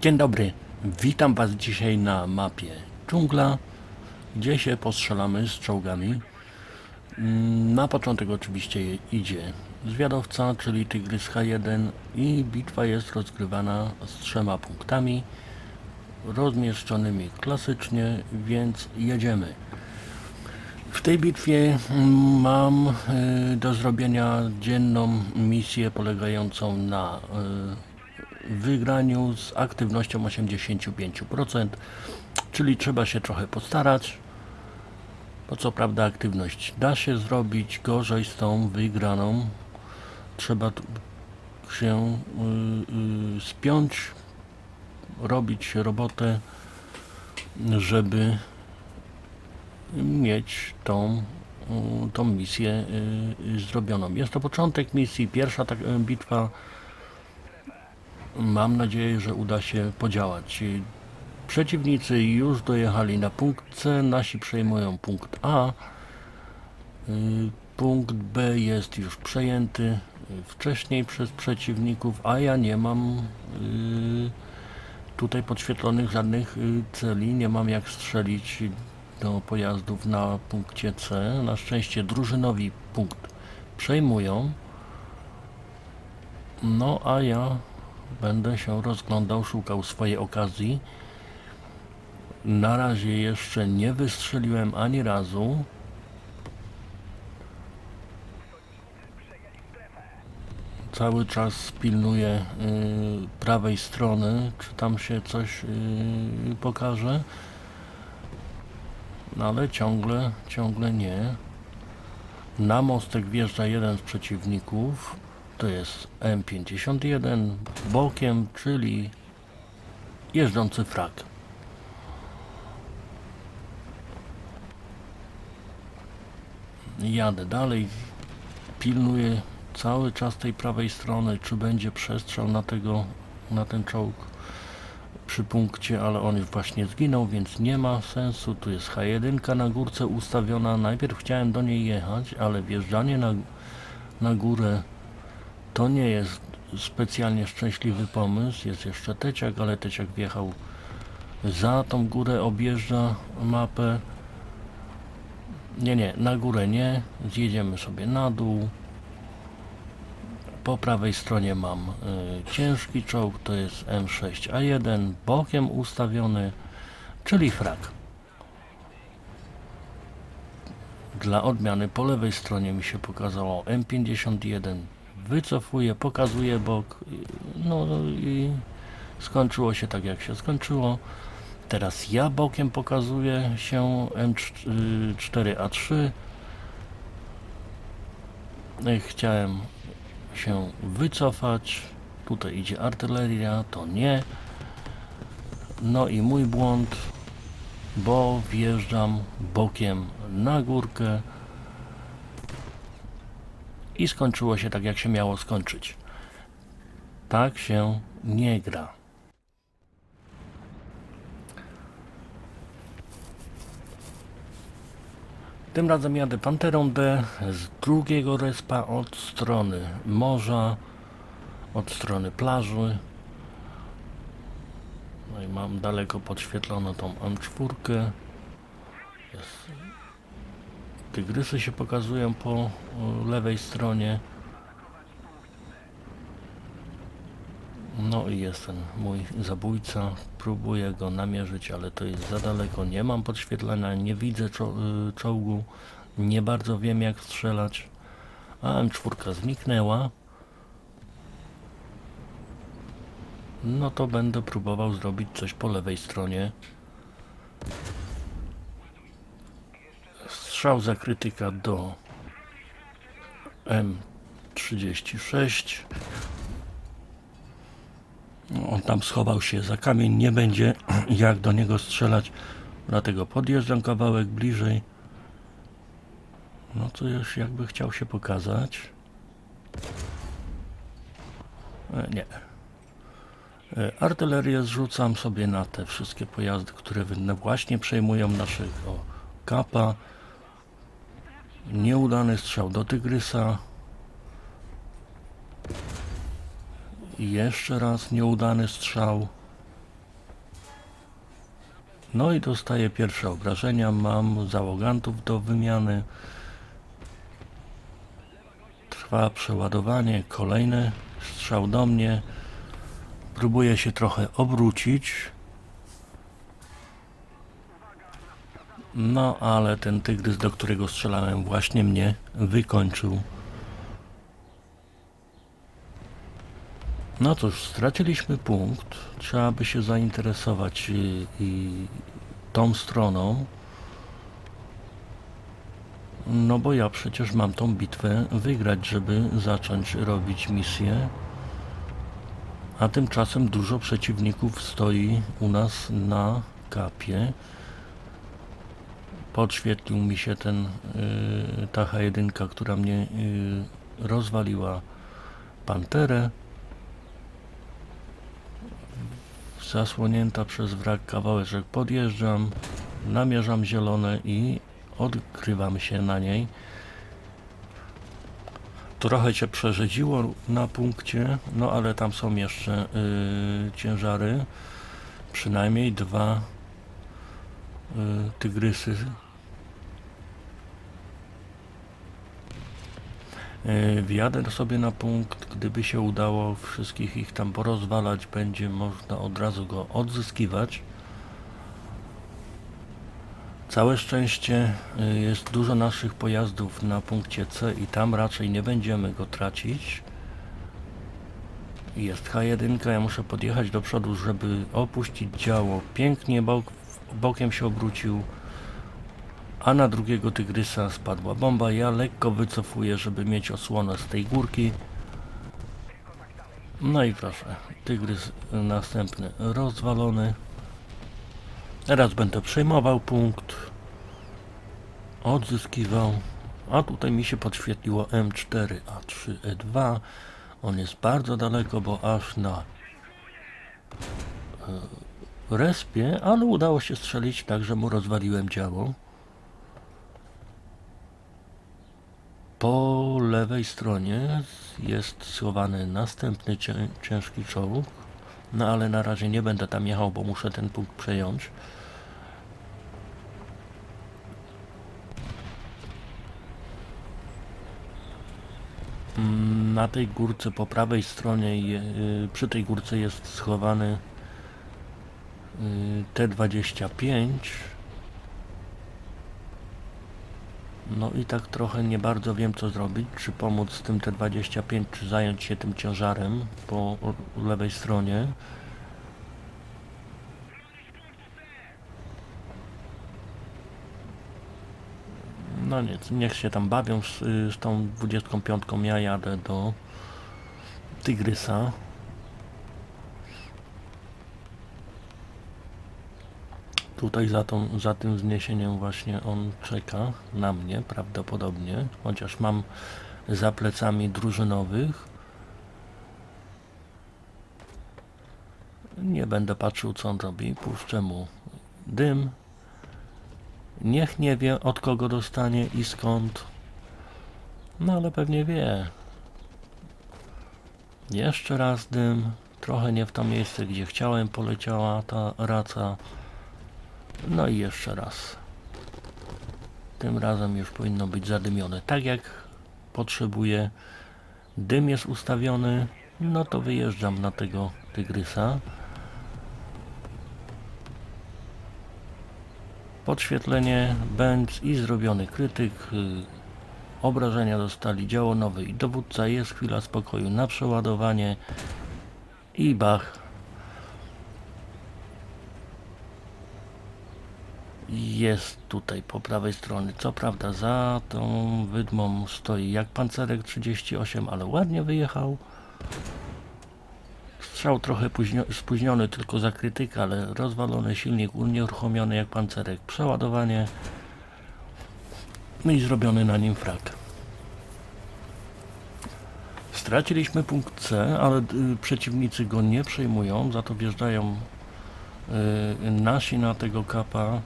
Dzień dobry, witam Was dzisiaj na mapie dżungla, gdzie się postrzelamy z czołgami. Mm, Na początek oczywiście idzie zwiadowca, czyli Tygrys H1 i bitwa jest rozgrywana z trzema punktami rozmieszczonymi klasycznie, więc jedziemy. W tej bitwie mam y, do zrobienia dzienną misję polegającą na y, wygraniu z aktywnością 85%, czyli trzeba się trochę postarać. Bo co prawda aktywność da się zrobić, gorzej z tą wygraną. Trzeba się y, y, spiąć, robić robotę, żeby mieć tą, y, tą misję zrobioną. Jest to początek misji, pierwsza tak, bitwa. Mam nadzieję, że uda się podziałać. Przeciwnicy już dojechali na punkt C, nasi przejmują punkt A. Y, Punkt B jest już przejęty wcześniej przez przeciwników, a ja nie mam y, tutaj podświetlonych żadnych y, celi, nie mam jak strzelić do pojazdów na punkcie C. Na szczęście drużynowi punkt przejmują. No a ja będę się rozglądał, szukał swojej okazji. Na razie jeszcze nie wystrzeliłem ani razu. Cały czas pilnuję y, prawej strony, czy tam się coś y, pokaże. No ale ciągle, ciągle nie. Na mostek wjeżdża jeden z przeciwników. To jest M51 bokiem, czyli jeżdżący frak. Jadę dalej, pilnuję cały czas tej prawej strony, czy będzie przestrzał na tego, na ten czołg przy punkcie, ale on już właśnie zginął, więc nie ma sensu. Tu jest H1 na górce ustawiona. Najpierw chciałem do niej jechać, ale wjeżdżanie na, na górę to nie jest specjalnie szczęśliwy pomysł. Jest jeszcze Teciak, ale Teciak wjechał za tą górę, objeżdża mapę. Nie, nie, na górę nie. Zjedziemy sobie na dół. Po prawej stronie mam y, ciężki czołg, to jest M6A1, bokiem ustawiony, czyli frak. Dla odmiany po lewej stronie mi się pokazało M51, wycofuję, pokazuję bok, y, no i skończyło się tak jak się skończyło. Teraz ja bokiem pokazuję się M4A3. Y, Chciałem się wycofać. Tutaj idzie artyleria, to nie. No i mój błąd, bo wjeżdżam bokiem na górkę i skończyło się tak, jak się miało skończyć. Tak się nie gra. Tym razem jadę Panterą D z drugiego respa od strony morza, od strony plaży. No i mam daleko podświetloną tą M4. Jest. Tygrysy się pokazują po o, lewej stronie. No i jest ten mój zabójca. Próbuję go namierzyć, ale to jest za daleko. Nie mam podświetlenia, nie widzę y, czołgu. Nie bardzo wiem jak strzelać. A M4 zniknęła. No to będę próbował zrobić coś po lewej stronie. Strzał za krytyka do M36. No, On tam schował się za kamień, nie będzie jak do niego strzelać, dlatego podjeżdżam kawałek bliżej. No to już jakby chciał się pokazać. E, Nie. E, Artylerię zrzucam sobie na te wszystkie pojazdy, które właśnie przejmują naszego kapa. Nieudany strzał do Tygrysa. I jeszcze raz nieudany strzał. No i dostaję pierwsze obrażenia, mam załogantów do wymiany. Trwa przeładowanie, kolejny strzał do mnie. Próbuję się trochę obrócić. No, ale ten tygrys, do którego strzelałem, właśnie mnie wykończył. No cóż, straciliśmy punkt. Trzeba by się zainteresować i, i tą stroną. No bo ja przecież mam tą bitwę wygrać, żeby zacząć robić misję. A tymczasem dużo przeciwników stoi u nas na kapie. Podświetlił mi się ten yy, ta H1, która mnie yy, rozwaliła panterę. Zasłonięta przez wrak kawałeczek podjeżdżam, namierzam zielone i odkrywam się na niej. Trochę się przerzedziło na punkcie, no ale tam są jeszcze yy, ciężary. Przynajmniej dwa tygrysy. Wjadę sobie na punkt, gdyby się udało wszystkich ich tam porozwalać, będzie można od razu go odzyskiwać. Całe szczęście y, jest dużo naszych pojazdów na punkcie C i tam raczej nie będziemy go tracić. Jest H1, ja muszę podjechać do przodu, żeby opuścić działo. Pięknie bok, bokiem się obrócił, a na drugiego tygrysa spadła bomba. Ja lekko wycofuję, żeby mieć osłonę z tej górki. No i proszę, tygrys następny rozwalony. Teraz będę przejmował punkt, odzyskiwał, a tutaj mi się podświetliło M4A3E2. On jest bardzo daleko, bo aż na e, respie, ale udało się strzelić tak, że mu rozwaliłem działo. Po lewej stronie jest schowany następny cię, ciężki czołg, no ale na razie nie będę tam jechał, bo muszę ten punkt przejąć. Mm, Na tej górce po prawej stronie, y, przy tej górce jest schowany y, T25. No i tak trochę nie bardzo wiem co zrobić, czy pomóc z tym T25, czy zająć się tym ciężarem po lewej stronie. No nic, niech się tam bawią z, z tą 25. Ja jadę do Tygrysa. Tutaj za, tą, za tym wzniesieniem właśnie on czeka na mnie prawdopodobnie, chociaż mam za plecami drużynowych. Nie będę patrzył co on robi, puszczę mu dym. Niech nie wie od kogo dostanie i skąd. No ale pewnie wie. Jeszcze raz dym. Trochę nie w to miejsce, gdzie chciałem poleciała ta raca. No i jeszcze raz. Tym razem już powinno być zadymione tak jak potrzebuję. Dym jest ustawiony. No to wyjeżdżam na tego tygrysa. Podświetlenie, bęc i zrobiony krytyk. Obrażenia dostali działo nowy i dowódca. Jest chwila spokoju na przeładowanie. I bach. Jest tutaj po prawej stronie. Co prawda za tą wydmą stoi jak pancerek 38, ale ładnie wyjechał. Strzał trochę późnio- spóźniony tylko za krytykę, ale rozwalony silnik unieruchomiony jak pancerek. Przeładowanie. No i zrobiony na nim frak. Straciliśmy punkt C, ale y, przeciwnicy go nie przejmują, za to wjeżdżają y, nasi na tego kapa,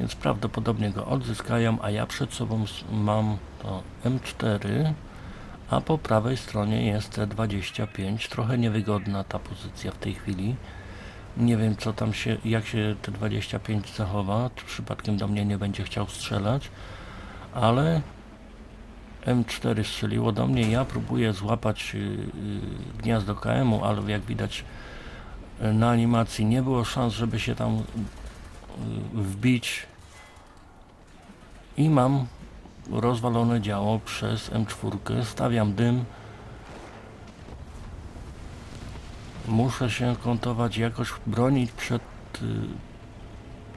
więc prawdopodobnie go odzyskają, a ja przed sobą mam to M4, a po prawej stronie jest T25, trochę niewygodna ta pozycja w tej chwili. Nie wiem co tam się, jak się te 25 zachowa, czy przypadkiem do mnie nie będzie chciał strzelać, ale M4 strzeliło do mnie, ja próbuję złapać y, y, gniazdo KM-u, ale jak widać y, na animacji nie było szans, żeby się tam wbić i mam rozwalone działo przez M4, stawiam dym muszę się kątować, jakoś bronić przed y,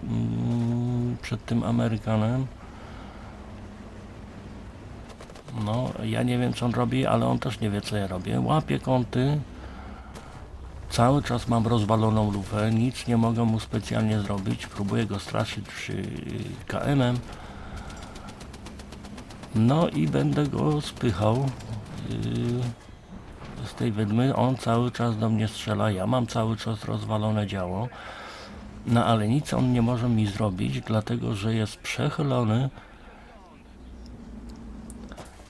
mm, przed tym Amerykanem no, ja nie wiem co on robi, ale on też nie wie co ja robię. Łapię kąty. Cały czas mam rozwaloną lufę, nic nie mogę mu specjalnie zrobić. Próbuję go straszyć przy KM-em. No i będę go spychał yy, z tej wydmy. On cały czas do mnie strzela, ja mam cały czas rozwalone działo. No ale nic on nie może mi zrobić, dlatego że jest przechylony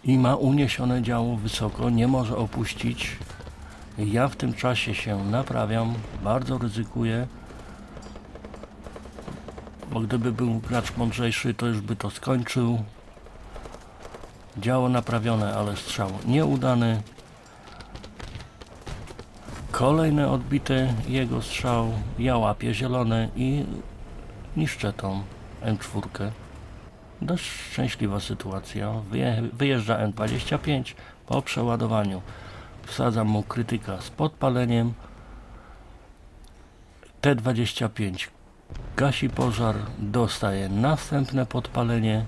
i ma uniesione działo wysoko, nie może opuścić. Ja w tym czasie się naprawiam, bardzo ryzykuję, bo gdyby był gracz mądrzejszy, to już by to skończył. Działo naprawione, ale strzał nieudany. Kolejny odbity jego strzał, ja łapię zielone i niszczę tą M4. Dość szczęśliwa sytuacja. Wyje- Wyjeżdża N25 po przeładowaniu. Wsadzam mu krytyka z podpaleniem. T25 gasi pożar, dostaje następne podpalenie.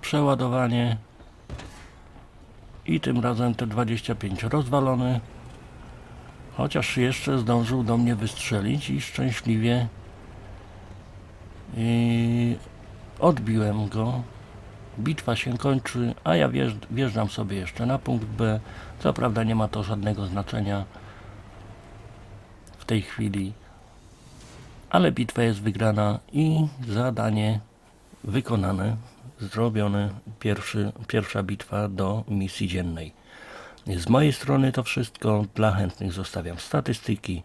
Przeładowanie. I tym razem T25 rozwalony. Chociaż jeszcze zdążył do mnie wystrzelić i szczęśliwie i odbiłem go. Bitwa się kończy, a ja wjeżdż, wjeżdżam sobie jeszcze na punkt B. Co prawda nie ma to żadnego znaczenia w tej chwili, ale bitwa jest wygrana i zadanie wykonane, zrobione. Pierwszy, pierwsza bitwa do misji dziennej. Z mojej strony to wszystko. Dla chętnych zostawiam statystyki.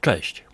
Cześć!